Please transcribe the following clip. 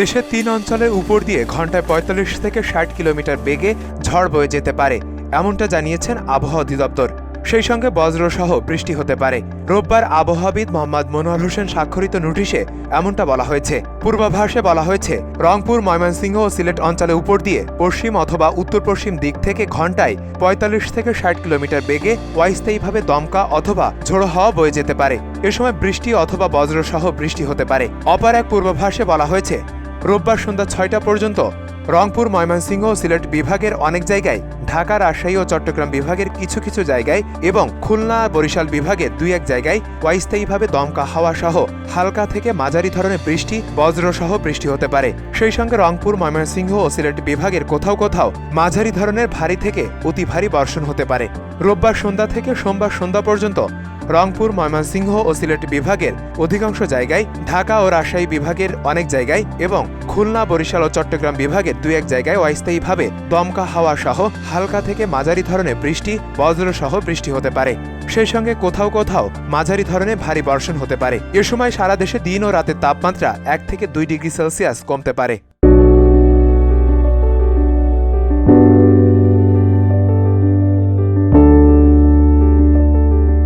দেশের তিন অঞ্চলের উপর দিয়ে ঘন্টায় পঁয়তাল্লিশ থেকে ষাট কিলোমিটার বেগে ঝড় বয়ে যেতে পারে, এমনটা জানিয়েছেন আবহাওয়া অধিদপ্তর। সেই সঙ্গে বজ্রসহ বৃষ্টি হতে পারে। রোববার আবহাওয়াবিদ মোহাম্মদ মনোয়ার হোসেন স্বাক্ষরিত নোটিশে এমনটা বলা হয়েছে। পূর্বাভাসে বলা হয়েছে, রংপুর, ময়মনসিংহ ও সিলেট অঞ্চলের উপর দিয়ে পশ্চিম অথবা উত্তর পশ্চিম দিক থেকে ঘন্টায় পঁয়তাল্লিশ থেকে ষাট কিলোমিটার বেগে অস্থায়ীভাবে দমকা অথবা ঝোড়ো হাওয়া বয়ে যেতে পারে। এ সময় বৃষ্টি অথবা বজ্রসহ বৃষ্টি হতে পারে। অপর এক পূর্বাভাসে বলা হয়েছে রোববার সন্ধ্যা ছয়টা পর্যন্ত রংপুর, ময়মনসিংহ ও সিলেট বিভাগের অনেক জায়গায়, ঢাকা, রাজশাহী ও চট্টগ্রাম বিভাগের কিছু কিছু জায়গায় এবং খুলনা, বরিশাল বিভাগের দুই এক জায়গায় অস্থায়ীভাবে দমকা হাওয়া সহ হালকা থেকে মাঝারি ধরনের বৃষ্টি, বজ্রসহ বৃষ্টি হতে পারে। সেই সঙ্গে রংপুর, ময়মনসিংহ ও সিলেট বিভাগের কোথাও কোথাও মাঝারি ধরনের ভারী থেকে অতি ভারী বর্ষণ হতে পারে। রোববার সন্ধ্যা থেকে সোমবার সন্ধ্যা পর্যন্ত রংপুর, ময়মনসিংহ ও সিলেট বিভাগের অধিকাংশ জায়গায়, ঢাকা ও রাজশাহী বিভাগের অনেক জায়গায় এবং খুলনা, বরিশাল ও চট্টগ্রাম বিভাগের দুই এক জায়গায় অস্থায়ীভাবে দমকা হাওয়া সহ হালকা থেকে মাঝারি ধরনের বৃষ্টি বজ্রসহ বৃষ্টি হতে পারে। সেই সঙ্গে কোথাও কোথাও মাঝারি ধরনের ভারী বর্ষণ হতে পারে। এ সময় সারা দেশে দিন ও রাতের তাপমাত্রা এক থেকে দুই ডিগ্রি সেলসিয়াস কমতে পারে।